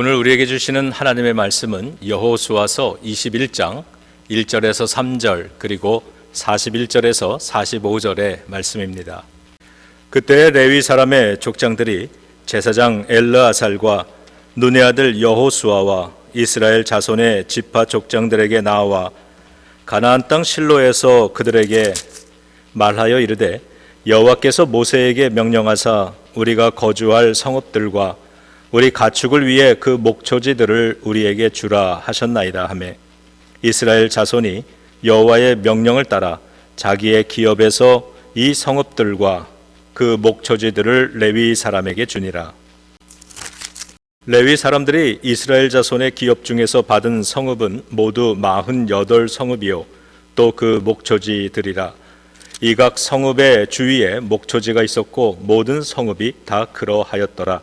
오늘 우리에게 주시는 하나님의 말씀은 여호수아서 21장 1절에서 3절 그리고 41절에서 45절의 말씀입니다. 그때 레위 사람의 족장들이 제사장 엘르아살과 눈의 아들 여호수아와 이스라엘 자손의 지파 족장들에게 나와 가나안 땅 실로에서 그들에게 말하여 이르되 여호와께서 모세에게 명령하사 우리가 거주할 성읍들과 우리 가축을 위해 그 목초지들을 우리에게 주라 하셨나이다 하매 이스라엘 자손이 여호와의 명령을 따라 자기의 기업에서 이 성읍들과 그 목초지들을 레위 사람에게 주니라. 레위 사람들이 이스라엘 자손의 기업 중에서 받은 성읍은 모두 마흔여덟 성읍이요. 또 그 목초지들이라. 이각 성읍의 주위에 목초지가 있었고 모든 성읍이 다 그러하였더라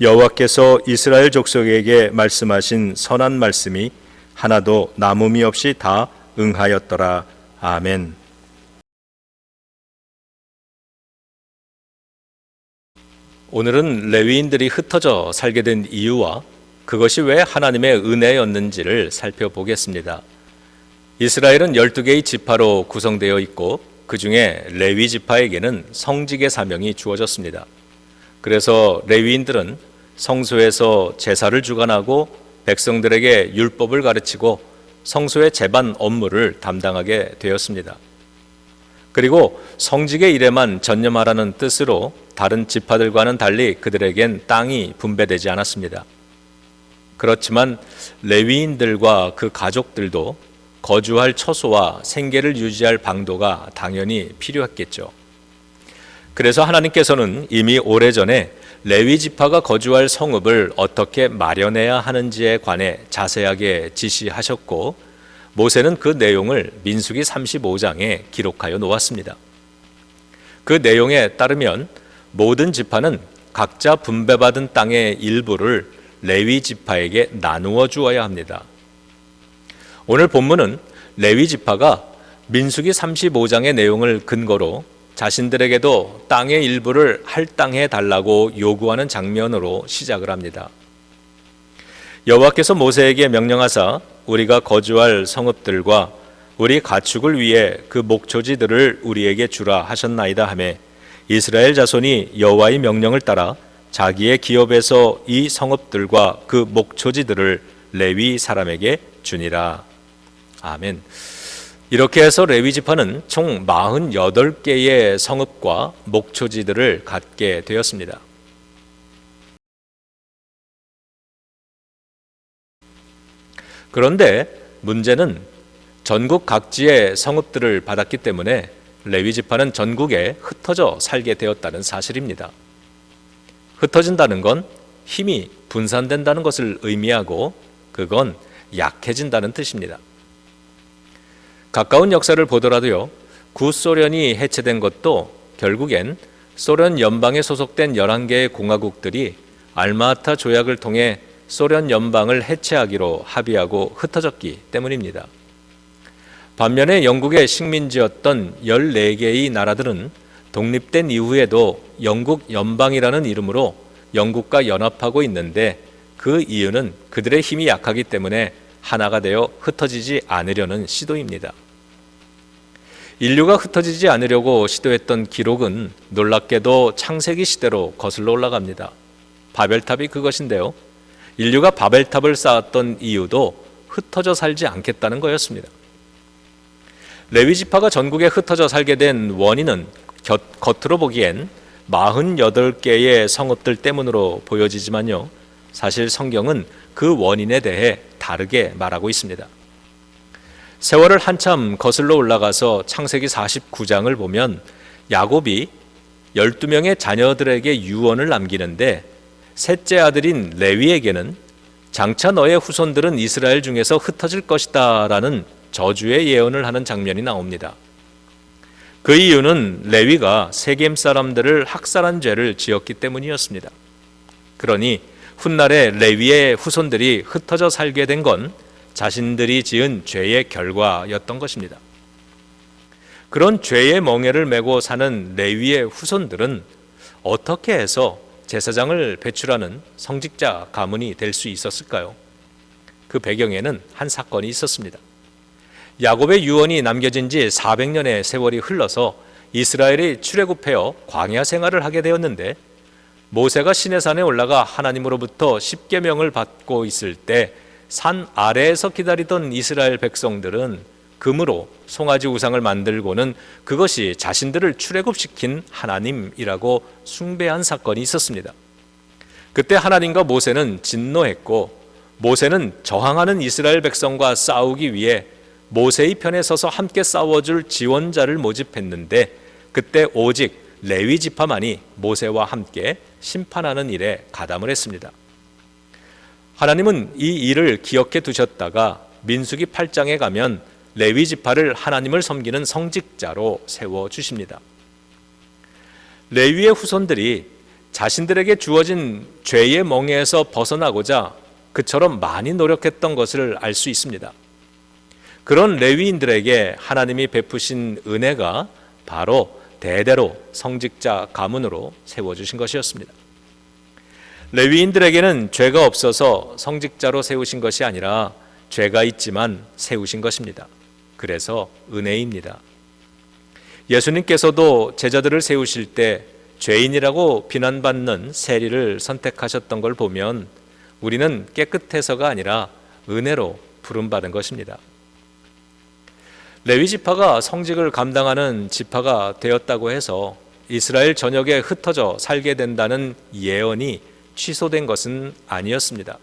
여호와께서 이스라엘 족속에게 말씀하신 선한 말씀이 하나도 남음이 없이 다 응하였더라 아멘. 오늘은 레위인들이 흩어져 살게 된 이유와 그것이 왜 하나님의 은혜였는지를 살펴보겠습니다. 이스라엘은 12개의 지파로 구성되어 있고 그 중에 레위 지파에게는 성직의 사명이 주어졌습니다. 그래서 레위인들은 성소에서 제사를 주관하고 백성들에게 율법을 가르치고 성소의 제반 업무를 담당하게 되었습니다. 그리고 성직의 일에만 전념하라는 뜻으로 다른 지파들과는 달리 그들에겐 땅이 분배되지 않았습니다. 그렇지만 레위인들과 그 가족들도 거주할 처소와 생계를 유지할 방도가 당연히 필요했겠죠. 그래서 하나님께서는 이미 오래전에 레위 지파가 거주할 성읍을 어떻게 마련해야 하는지에 관해 자세하게 지시하셨고 모세는 그 내용을 민수기 35장에 기록하여 놓았습니다. 그 내용에 따르면 모든 지파는 각자 분배받은 땅의 일부를 레위 지파에게 나누어 주어야 합니다. 오늘 본문은 레위 지파가 민수기 35장의 내용을 근거로 자신들에게도 땅의 일부를 할당해 달라고 요구하는 장면으로 시작을 합니다. 여호와께서 모세에게 명령하사 우리가 거주할 성읍들과 우리 가축을 위해 그 목초지들을 우리에게 주라 하셨나이다 하매 이스라엘 자손이 여호와의 명령을 따라 자기의 기업에서 이 성읍들과 그 목초지들을 레위 사람에게 주니라. 아멘. 이렇게 해서 레위 지파는 총 48개의 성읍과 목초지들을 갖게 되었습니다. 그런데 문제는 전국 각지의 성읍들을 받았기 때문에 레위 지파는 전국에 흩어져 살게 되었다는 사실입니다. 흩어진다는 건 힘이 분산된다는 것을 의미하고 그건 약해진다는 뜻입니다. 가까운 역사를 보더라도요. 구소련이 해체된 것도 결국엔 소련 연방에 소속된 11개의 공화국들이 알마타 조약을 통해 소련 연방을 해체하기로 합의하고 흩어졌기 때문입니다. 반면에 영국의 식민지였던 14개의 나라들은 독립된 이후에도 영국 연방이라는 이름으로 영국과 연합하고 있는데 그 이유는 그들의 힘이 약하기 때문에 하나가 되어 흩어지지 않으려는 시도입니다. 인류가 흩어지지 않으려고 시도했던 기록은 놀랍게도 창세기 시대로 거슬러 올라갑니다. 바벨탑이 그것인데요. 인류가 바벨탑을 쌓았던 이유도 흩어져 살지 않겠다는 거였습니다. 레위 지파가 전국에 흩어져 살게 된 원인은 겉으로 보기엔 48개의 성읍들 때문으로 보여지지만요. 사실 성경은 그 원인에 대해 다르게 말하고 있습니다. 세월을 한참 거슬러 올라가서 창세기 49장을 보면 야곱이 12명의 자녀들에게 유언을 남기는데 셋째 아들인 레위에게는 장차 너의 후손들은 이스라엘 중에서 흩어질 것이다 라는 저주의 예언을 하는 장면이 나옵니다. 그 이유는 레위가 세겜 사람들을 학살한 죄를 지었기 때문이었습니다. 그러니 훗날에 레위의 후손들이 흩어져 살게 된 건 자신들이 지은 죄의 결과였던 것입니다. 그런 죄의 멍에를 메고 사는 레위의 후손들은 어떻게 해서 제사장을 배출하는 성직자 가문이 될 수 있었을까요? 그 배경에는 한 사건이 있었습니다. 야곱의 유언이 남겨진 지 400년의 세월이 흘러서 이스라엘이 출애굽하여 광야 생활을 하게 되었는데 모세가 시내산에 올라가 하나님으로부터 십계명을 받고 있을 때 산 아래에서 기다리던 이스라엘 백성들은 금으로 송아지 우상을 만들고는 그것이 자신들을 출애굽시킨 하나님이라고 숭배한 사건이 있었습니다. 그때 하나님과 모세는 진노했고 모세는 저항하는 이스라엘 백성과 싸우기 위해 모세의 편에 서서 함께 싸워줄 지원자를 모집했는데 그때 오직 레위 지파만이 모세와 함께 심판하는 일에 가담을 했습니다. 하나님은 이 일을 기억해 두셨다가 민수기 8장에 가면 레위 지파를 하나님을 섬기는 성직자로 세워 주십니다. 레위의 후손들이 자신들에게 주어진 죄의 멍에에서 벗어나고자 그처럼 많이 노력했던 것을 알 수 있습니다. 그런 레위인들에게 하나님이 베푸신 은혜가 바로 대대로 성직자 가문으로 세워 주신 것이었습니다. 레위인들에게는 죄가 없어서 성직자로 세우신 것이 아니라 죄가 있지만 세우신 것입니다. 그래서 은혜입니다. 예수님께서도 제자들을 세우실 때 죄인이라고 비난받는 세리를 선택하셨던 걸 보면 우리는 깨끗해서가 아니라 은혜로 부름받은 것입니다. 레위 지파가 성직을 감당하는 지파가 되었다고 해서 이스라엘 전역에 흩어져 살게 된다는 예언이 취소된 것은 아니었습니다.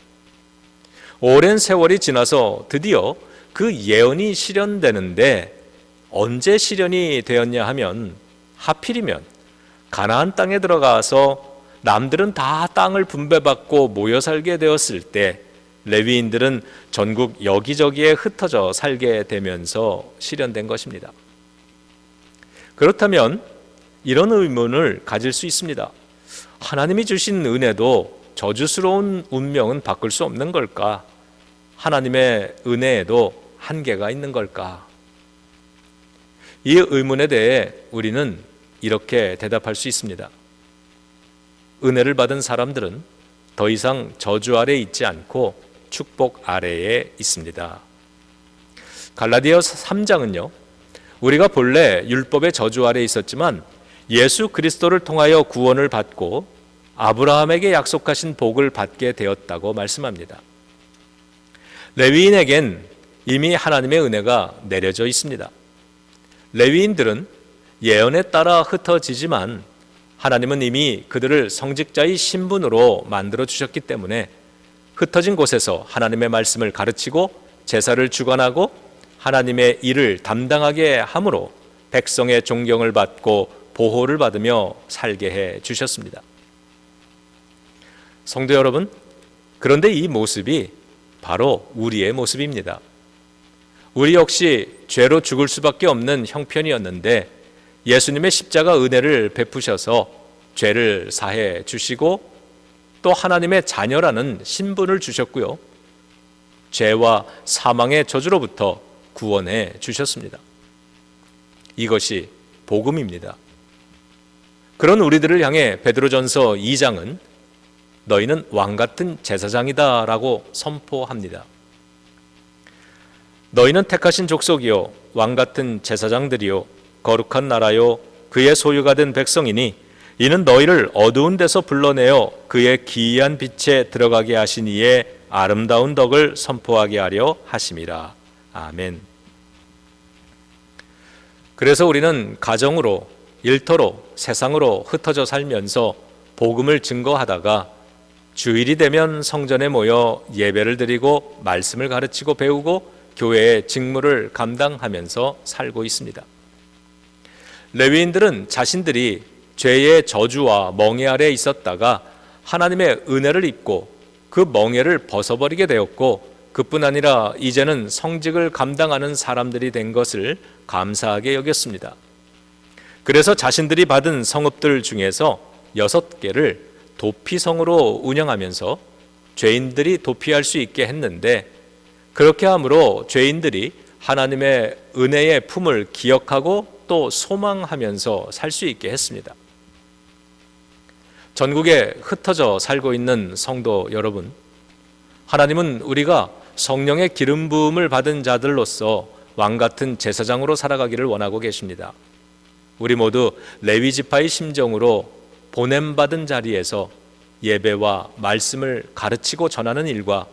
오랜 세월이 지나서 드디어 그 예언이 실현되는데 언제 실현이 되었냐 하면 하필이면 가나안 땅에 들어가서 남들은 다 땅을 분배받고 모여 살게 되었을 때 레위인들은 전국 여기저기에 흩어져 살게 되면서 실현된 것입니다. 그렇다면 이런 의문을 가질 수 있습니다. 하나님이 주신 은혜도 저주스러운 운명은 바꿀 수 없는 걸까? 하나님의 은혜에도 한계가 있는 걸까? 이 의문에 대해 우리는 이렇게 대답할 수 있습니다. 은혜를 받은 사람들은 더 이상 저주 아래 있지 않고 축복 아래에 있습니다. 갈라디아 3장은요. 우리가 본래 율법의 저주 아래 있었지만 예수 그리스도를 통하여 구원을 받고 아브라함에게 약속하신 복을 받게 되었다고 말씀합니다. 레위인에겐 이미 하나님의 은혜가 내려져 있습니다. 레위인들은 예언에 따라 흩어지지만 하나님은 이미 그들을 성직자의 신분으로 만들어 주셨기 때문에 흩어진 곳에서 하나님의 말씀을 가르치고 제사를 주관하고 하나님의 일을 담당하게 함으로 백성의 존경을 받고 보호를 받으며 살게 해 주셨습니다. 성도 여러분, 그런데 이 모습이 바로 우리의 모습입니다. 우리 역시 죄로 죽을 수밖에 없는 형편이었는데 예수님의 십자가 은혜를 베푸셔서 죄를 사해 주시고 또 하나님의 자녀라는 신분을 주셨고요. 죄와 사망의 저주로부터 구원해 주셨습니다. 이것이 복음입니다. 그런 우리들을 향해 베드로전서 2장은 너희는 왕 같은 제사장이다라고 선포합니다. 너희는 택하신 족속이요 왕 같은 제사장들이요 거룩한 나라요 그의 소유가 된 백성이니 이는 너희를 어두운 데서 불러내어 그의 기이한 빛에 들어가게 하신 이의 아름다운 덕을 선포하게 하려 하심이라. 아멘. 그래서 우리는 가정으로 일터로 세상으로 흩어져 살면서 복음을 증거하다가 주일이 되면 성전에 모여 예배를 드리고 말씀을 가르치고 배우고 교회의 직무를 감당하면서 살고 있습니다. 레위인들은 자신들이 죄의 저주와 멍에 아래 있었다가 하나님의 은혜를 입고 그 멍해를 벗어버리게 되었고 그뿐 아니라 이제는 성직을 감당하는 사람들이 된 것을 감사하게 여겼습니다. 그래서 자신들이 받은 성읍들 중에서 여섯 개를 도피성으로 운영하면서 죄인들이 도피할 수 있게 했는데 그렇게 함으로 죄인들이 하나님의 은혜의 품을 기억하고 또 소망하면서 살 수 있게 했습니다. 전국에 흩어져 살고 있는 성도 여러분, 하나님은 우리가 성령의 기름 부음을 받은 자들로서 왕 같은 제사장으로 살아가기를 원하고 계십니다. 우리 모두 레위 지파의 심정으로 보냄 받은 자리에서 예배와 말씀을 가르치고 전하는 일과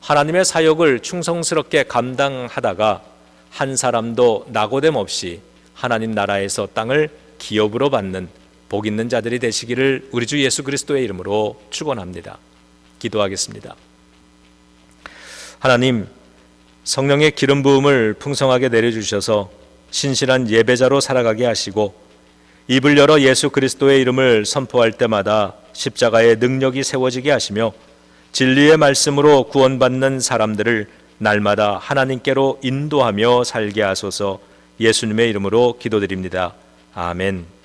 하나님의 사역을 충성스럽게 감당하다가 한 사람도 낙오됨 없이 하나님 나라에서 땅을 기업으로 받는 복 있는 자들이 되시기를 우리 주 예수 그리스도의 이름으로 축원합니다. 기도하겠습니다. 하나님 성령의 기름 부음을 풍성하게 내려 주셔서 신실한 예배자로 살아가게 하시고 입을 열어 예수 그리스도의 이름을 선포할 때마다 십자가의 능력이 세워지게 하시며 진리의 말씀으로 구원받는 사람들을 날마다 하나님께로 인도하며 살게 하소서 예수님의 이름으로 기도드립니다. 아멘.